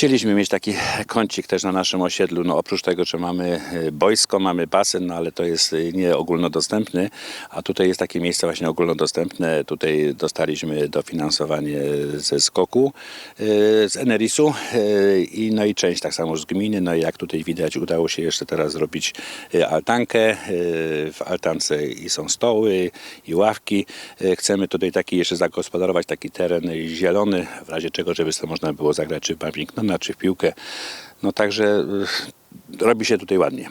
Chcieliśmy mieć taki kącik też na naszym osiedlu. No, oprócz tego, że mamy e, boisko, mamy basen, no, ale to jest e, nie ogólnodostępny, a tutaj jest takie miejsce właśnie ogólnodostępne. Tutaj dostaliśmy dofinansowanie ze skoku, e, z Enerisu i no i część tak samo z gminy. No i jak tutaj widać udało się jeszcze teraz zrobić altankę. W altance i są stoły i ławki. Chcemy tutaj taki jeszcze zagospodarować taki teren zielony, w razie czego, żeby sobie można było zagrać czy w badmintona, czy w piłkę. No także y, robi się tutaj ładnie.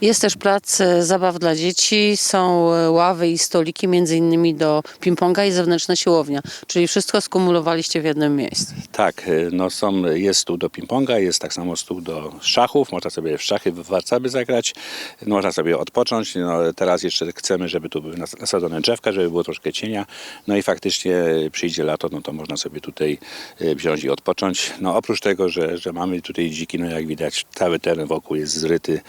Jest też plac e, zabaw dla dzieci, są e, ławy i stoliki, między innymi do ping-ponga i zewnętrzna siłownia. Czyli wszystko skumulowaliście w jednym miejscu. Tak, y, no są, jest stół do ping-ponga, jest tak samo stół do szachów, można sobie w szachy, w warcaby zagrać, można sobie odpocząć. No, teraz jeszcze chcemy, żeby tu były nas- nasadzone drzewka, żeby było troszkę cienia. No i faktycznie przyjdzie lato, no to można sobie tutaj wziąć i odpocząć. No oprócz tego, że, że mamy tutaj dziki, no jak widać cały teren wokół jest zryty.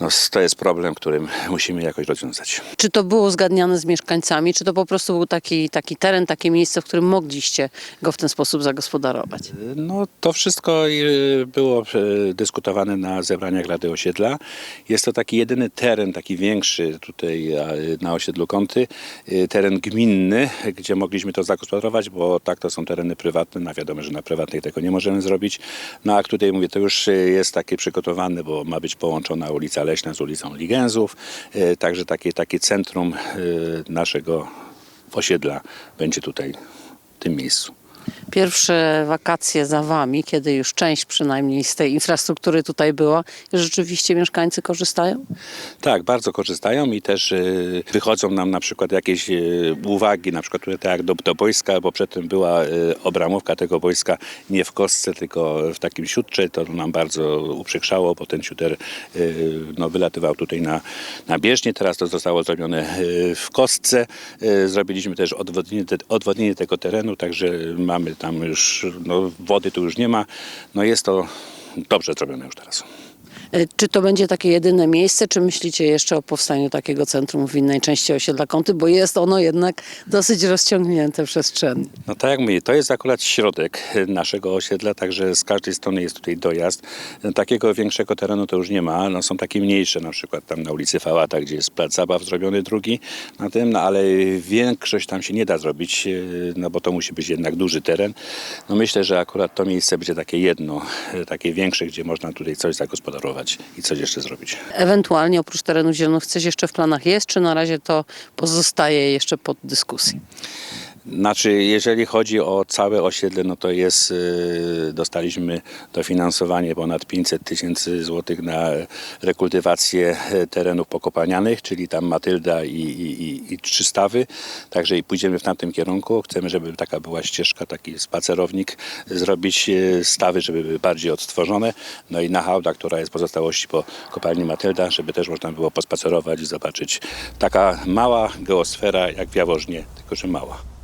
No, to jest problem, którym musimy jakoś rozwiązać. Czy to było uzgadniane z mieszkańcami, czy to po prostu był taki, taki teren, takie miejsce, w którym mogliście go w ten sposób zagospodarować? No to wszystko y, było y, dyskutowane na zebraniach Rady Osiedla. Jest to taki jedyny teren, taki większy tutaj na osiedlu Kąty, y, teren gminny, gdzie mogliśmy to zagospodarować, bo tak to są tereny prywatne, no wiadomo, że na prywatnej tego nie możemy zrobić. No a tutaj mówię, to już jest takie przygotowane, bo ma być połączona ulica Leśna z ulicą Ligenzów, y, także takie, takie centrum y, naszego osiedla będzie tutaj w tym miejscu. Pierwsze wakacje za wami, kiedy już część przynajmniej z tej infrastruktury tutaj była, rzeczywiście mieszkańcy korzystają? Tak, bardzo korzystają i też y, wychodzą nam na przykład jakieś y, uwagi, na przykład tutaj tak jak do, do boiska, bo przedtem była y, obramówka tego boiska nie w kostce, tylko w takim siutrze, to nam bardzo uprzykrzało, bo ten siuter y, no, wylatywał tutaj na, na bieżnię, teraz to zostało zrobione w kostce. Zrobiliśmy też odwodnienie, odwodnienie tego terenu, także mamy tam już, no, wody tu już nie ma, no jest to dobrze zrobione już teraz. E, Czy to będzie takie jedyne miejsce, czy myślicie jeszcze o powstaniu takiego centrum w innej części osiedla Kąty, bo jest ono jednak dosyć rozciągnięte przestrzennie. No tak jak mówię, to jest akurat środek naszego osiedla, także z każdej strony jest tutaj dojazd. Takiego większego terenu to już nie ma, no są takie mniejsze, na przykład tam na ulicy Fałata, gdzie jest plac zabaw zrobiony drugi na tym, no ale większość tam się nie da zrobić, no bo to musi być jednak duży teren. No myślę, że akurat to miejsce będzie takie jedno, takie większe, gdzie można tutaj coś zagospodarować i coś jeszcze zrobić. Ewentualnie oprócz terenów zielonych coś jeszcze w planach jest, czy na razie to pozostaje jeszcze pod dyskusji? Znaczy, jeżeli chodzi o całe osiedle, no to jest, y, dostaliśmy dofinansowanie ponad 500 tysięcy złotych na rekultywację e, terenów pokopalnianych, czyli tam Matylda i, i, i, i trzy stawy. Także i pójdziemy w tamtym kierunku. Chcemy, żeby taka była ścieżka, taki spacerownik, zrobić e, stawy, żeby były bardziej odtworzone. No i na hałda, która jest pozostałości po kopalni Matylda, żeby też można było pospacerować i zobaczyć. Taka mała geosfera jak w Jaworznie, tylko że mała.